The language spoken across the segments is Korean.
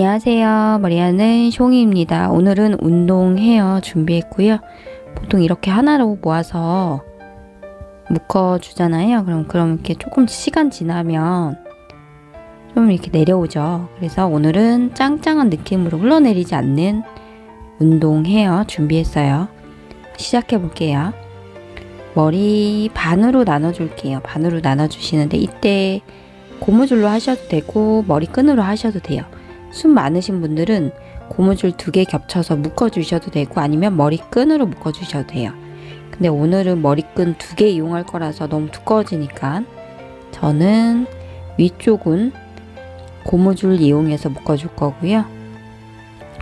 안녕하세요. 머리하는 숑이입니다. 오늘은 운동 헤어 준비했고요. 보통 이렇게 하나로 모아서 묶어주잖아요. 그럼, 그럼 이렇게 조금 시간 지나면 좀 이렇게 내려오죠. 그래서 오늘은 짱짱한 느낌으로 흘러내리지 않는 운동 헤어 준비했어요. 시작해 볼게요. 머리 반으로 나눠줄게요. 반으로 나눠주시는데 이때 고무줄로 하셔도 되고 머리끈으로 하셔도 돼요. 숨 많으신 분들은 고무줄 두 개 겹쳐서 묶어주셔도 되고 아니면 머리끈으로 묶어주셔도 돼요. 근데 오늘은 머리끈 두 개 이용할 거라서 너무 두꺼워지니까 저는 위쪽은 고무줄 이용해서 묶어줄 거고요.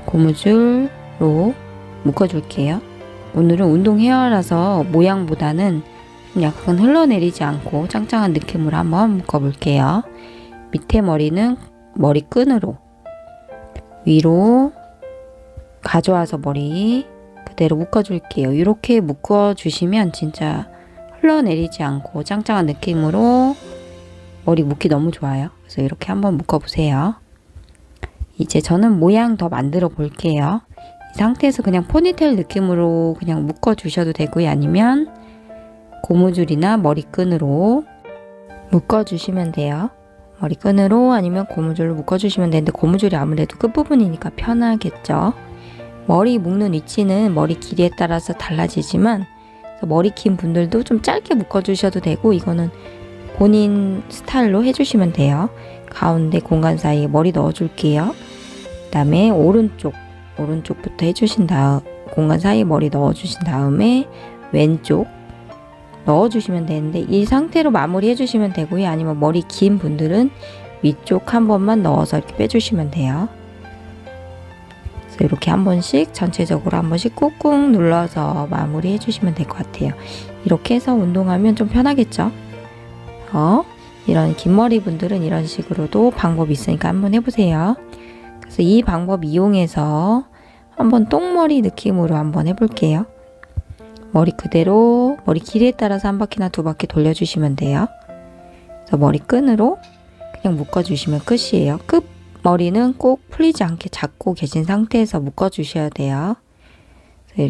고무줄로 묶어줄게요. 오늘은 운동 헤어라서 모양보다는 좀 약간 흘러내리지 않고 짱짱한 느낌으로 한번 묶어볼게요. 밑에 머리는 머리끈으로 위로 가져와서 머리 그대로 묶어줄게요. 이렇게 묶어주시면 진짜 흘러내리지 않고 짱짱한 느낌으로 머리 묶기 너무 좋아요. 그래서 이렇게 한번 묶어보세요. 이제 저는 모양 더 만들어 볼게요. 이 상태에서 그냥 포니테일 느낌으로 그냥 묶어주셔도 되고요. 아니면 고무줄이나 머리끈으로 묶어주시면 돼요. 머리끈으로 아니면 고무줄로 묶어주시면 되는데 고무줄이 아무래도 끝부분이니까 편하겠죠. 머리 묶는 위치는 머리 길이에 따라서 달라지지만 머리 긴 분들도 좀 짧게 묶어주셔도 되고 이거는 본인 스타일로 해주시면 돼요. 가운데 공간 사이에 머리 넣어줄게요. 그 다음에 오른쪽, 오른쪽부터 해주신 다음, 공간 사이에 머리 넣어주신 다음에 왼쪽 넣어주시면 되는데 이 상태로 마무리 해주시면 되고요. 아니면 머리 긴 분들은 위쪽 한 번만 넣어서 이렇게 빼주시면 돼요. 그래서 이렇게 한 번씩 전체적으로 한 번씩 꾹꾹 눌러서 마무리 해주시면 될 것 같아요. 이렇게 해서 운동하면 좀 편하겠죠? 어, 이런 긴 머리 분들은 이런 식으로도 방법이 있으니까 한번 해보세요. 그래서 이 방법 이용해서 한번 똥머리 느낌으로 한번 해볼게요. 머리 그대로 머리 길이에 따라서 한 바퀴나 두 바퀴 돌려주시면 돼요. 그래서 머리끈으로 그냥 묶어주시면 끝이에요. 끝 머리는 꼭 풀리지 않게 잡고 계신 상태에서 묶어주셔야 돼요.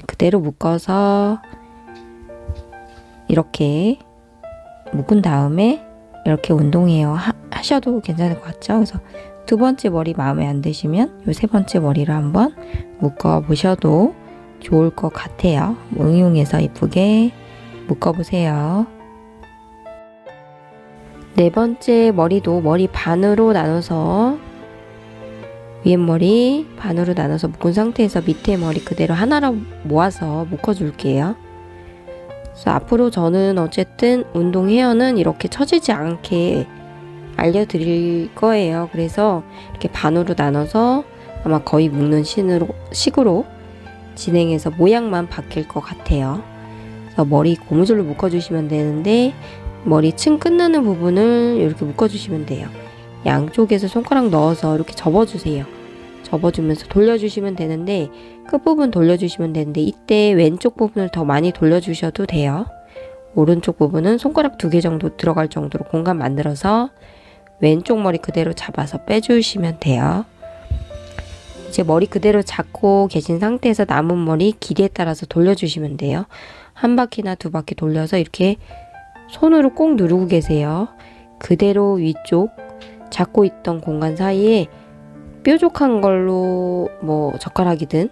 그대로 묶어서 이렇게 묶은 다음에 이렇게 운동해요 하, 하셔도 괜찮을 것 같죠? 그래서 두 번째 머리 마음에 안 드시면 이세 번째 머리를 한번 묶어 보셔도 좋을 것 같아요. 응용해서 이쁘게 묶어 보세요. 네 번째 머리도 머리 반으로 나눠서 위에 머리 반으로 나눠서 묶은 상태에서 밑에 머리 그대로 하나로 모아서 묶어 줄게요. 그래서 앞으로 저는 어쨌든 운동 헤어는 이렇게 처지지 않게 알려드릴 거예요. 그래서 이렇게 반으로 나눠서 아마 거의 묶는 신으로, 식으로 진행해서 모양만 바뀔 것 같아요. 머리 고무줄로 묶어주시면 되는데 머리 층 끝나는 부분을 이렇게 묶어주시면 돼요. 양쪽에서 손가락 넣어서 이렇게 접어주세요. 접어주면서 돌려주시면 되는데 끝부분 돌려주시면 되는데 이때 왼쪽 부분을 더 많이 돌려주셔도 돼요. 오른쪽 부분은 손가락 두 개 정도 들어갈 정도로 공간 만들어서 왼쪽 머리 그대로 잡아서 빼주시면 돼요. 이제 머리 그대로 잡고 계신 상태에서 남은 머리 길이에 따라서 돌려주시면 돼요. 한 바퀴나 두 바퀴 돌려서 이렇게 손으로 꼭 누르고 계세요. 그대로 위쪽 잡고 있던 공간 사이에 뾰족한 걸로 뭐 젓가락이든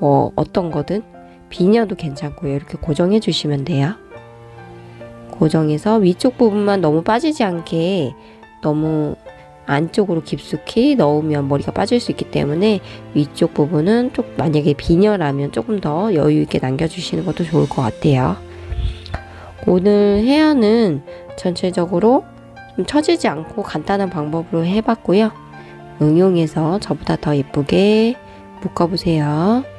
뭐 어떤 거든 비녀도 괜찮고요. 이렇게 고정해 주시면 돼요. 고정해서 위쪽 부분만 너무 빠지지 않게 너무 안쪽으로 깊숙이 넣으면 머리가 빠질 수 있기 때문에 위쪽 부분은 좀 만약에 비녀라면 조금 더 여유 있게 남겨주시는 것도 좋을 것 같아요. 오늘 헤어는 전체적으로 좀 처지지 않고 간단한 방법으로 해봤고요. 응용해서 저보다 더 예쁘게 묶어보세요.